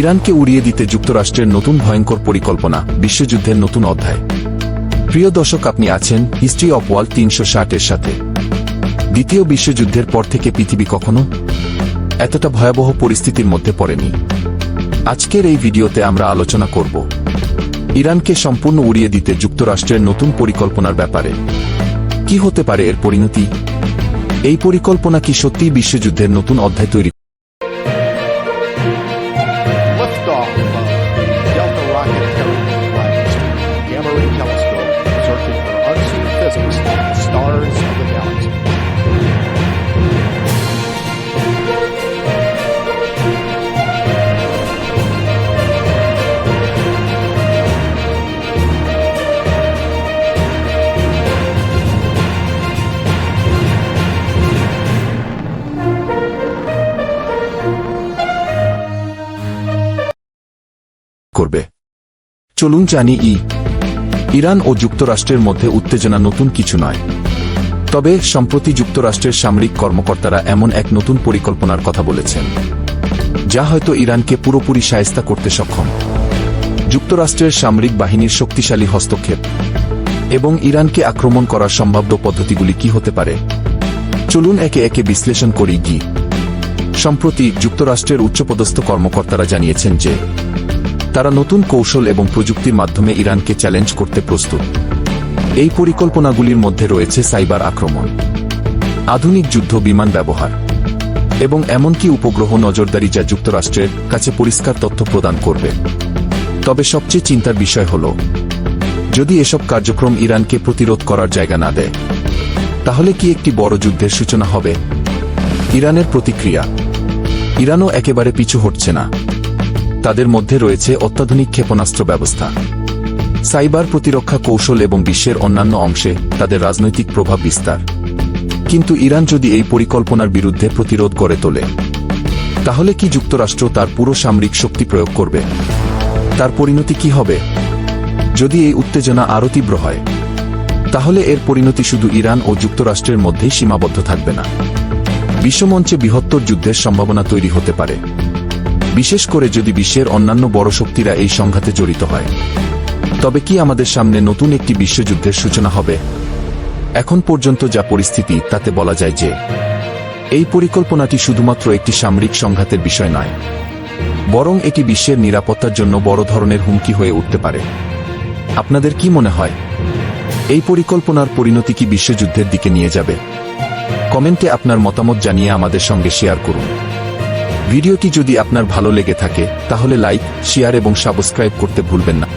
ইরানকে উড়িয়ে দিতে যুক্তরাষ্ট্রের নতুন ভয়ঙ্কর পরিকল্পনা, বিশ্বযুদ্ধের নতুন অধ্যায়। প্রিয় দর্শক, আপনি আছেন হিস্ট্রি অফ ওয়ার্ল্ড তিনশো ষাটের সাথে। দ্বিতীয় বিশ্বযুদ্ধের পর থেকে পৃথিবী কখনো এতটা ভয়াবহ পরিস্থিতির মধ্যে পড়েনি। আজকের এই ভিডিওতে আমরা আলোচনা করব ইরানকে সম্পূর্ণ উড়িয়ে দিতে যুক্তরাষ্ট্রের নতুন পরিকল্পনার ব্যাপারে। কি হতে পারে এর পরিণতি? এই পরিকল্পনা কি সত্যিই বিশ্বযুদ্ধের নতুন অধ্যায় তৈরি physics stars of the galaxy. করবে চলুন জানি ই ইরান ও যুক্তরাষ্ট্রের মধ্যে উত্তেজনা নতুন কিছু নয়। তবে, সম্প্রতি যুক্তরাষ্ট্রের সামরিক কর্মকর্তারা এমন এক নতুন পরিকল্পনার কথা বলেছেন, যা হয়তো ইরানকে পুরোপুরি সায়স্তা করতে সক্ষম। যুক্তরাষ্ট্রের সামরিক বাহিনীর শক্তিশালী হস্তক্ষেপ এবং ইরানকে আক্রমণ করার সম্ভাব্য পদ্ধতিগুলি কি হতে পারে, চলুন একে একে বিশ্লেষণ করি গি সম্প্রতি যুক্তরাষ্ট্রের উচ্চপদস্থ কর্মকর্তারা জানিয়েছেন যে তারা নতুন কৌশল এবং প্রযুক্তির মাধ্যমে ইরানকে চ্যালেঞ্জ করতে প্রস্তুত। এই পরিকল্পনাগুলির মধ্যে রয়েছে সাইবার আক্রমণ, আধুনিক যুদ্ধ বিমান ব্যবহার, এবং এমনকি উপগ্রহ নজরদারি যা যুক্তরাষ্ট্রের কাছে পরিষ্কার তথ্য প্রদান করবে। তবে সবচেয়ে চিন্তার বিষয় হল, যদি এসব কার্যক্রম ইরানকে প্রতিরোধ করার জায়গা না দেয়, তাহলে কি একটি বড় যুদ্ধের সূচনা হবে? ইরানের প্রতিক্রিয়া, ইরানও একেবারে পিছু হটছে না। তাদের মধ্যে রয়েছে অত্যাধুনিক ক্ষেপণাস্ত্র ব্যবস্থা। সাইবার প্রতিরক্ষা কৌশল এবং বিশ্বের অন্যান্য অংশে তাদের রাজনৈতিক প্রভাব বিস্তার। কিন্তু ইরান যদি এই পরিকল্পনার বিরুদ্ধে প্রতিরোধ গড়ে তোলে, তাহলে কি যুক্তরাষ্ট্র তার পুরো সামরিক শক্তি প্রয়োগ করবে? তার পরিণতি কি হবে? যদি এই উত্তেজনা আরও তীব্র হয়, তাহলে এর পরিণতি শুধু ইরান ও যুক্তরাষ্ট্রের মধ্যেই সীমাবদ্ধ থাকবে না। বিশ্বমঞ্চে বৃহত্তর যুদ্ধের সম্ভাবনা তৈরি হতে পারে। বিশেষ করে যদি বিশ্বের অন্যান্য বড় শক্তিরা এই সংঘাতে জড়িত হয়। তবে কি আমাদের সামনে নতুন একটি বিশ্বযুদ্ধের সূচনা হবে? এখন পর্যন্ত যা পরিস্থিতি, তাতে বলা যায় যে, এই পরিকল্পনাটি শুধুমাত্র একটি সামরিক সংঘাতের বিষয় নয়, বরং এটি বিশ্বের নিরাপত্তার জন্য বড় ধরনের হুমকি হয়ে উঠতে পারে। আপনাদের কি মনে হয়? এই পরিকল্পনার পরিণতি কি বিশ্বযুদ্ধের দিকে নিয়ে যাবে? কমেন্টে আপনার মতামত জানিয়ে আমাদের সঙ্গে শেয়ার করুন। ভিডিওটি যদি আপনার ভালো লেগে থাকে তাহলে লাইক শেয়ার এবং সাবস্ক্রাইব করতে ভুলবেন না।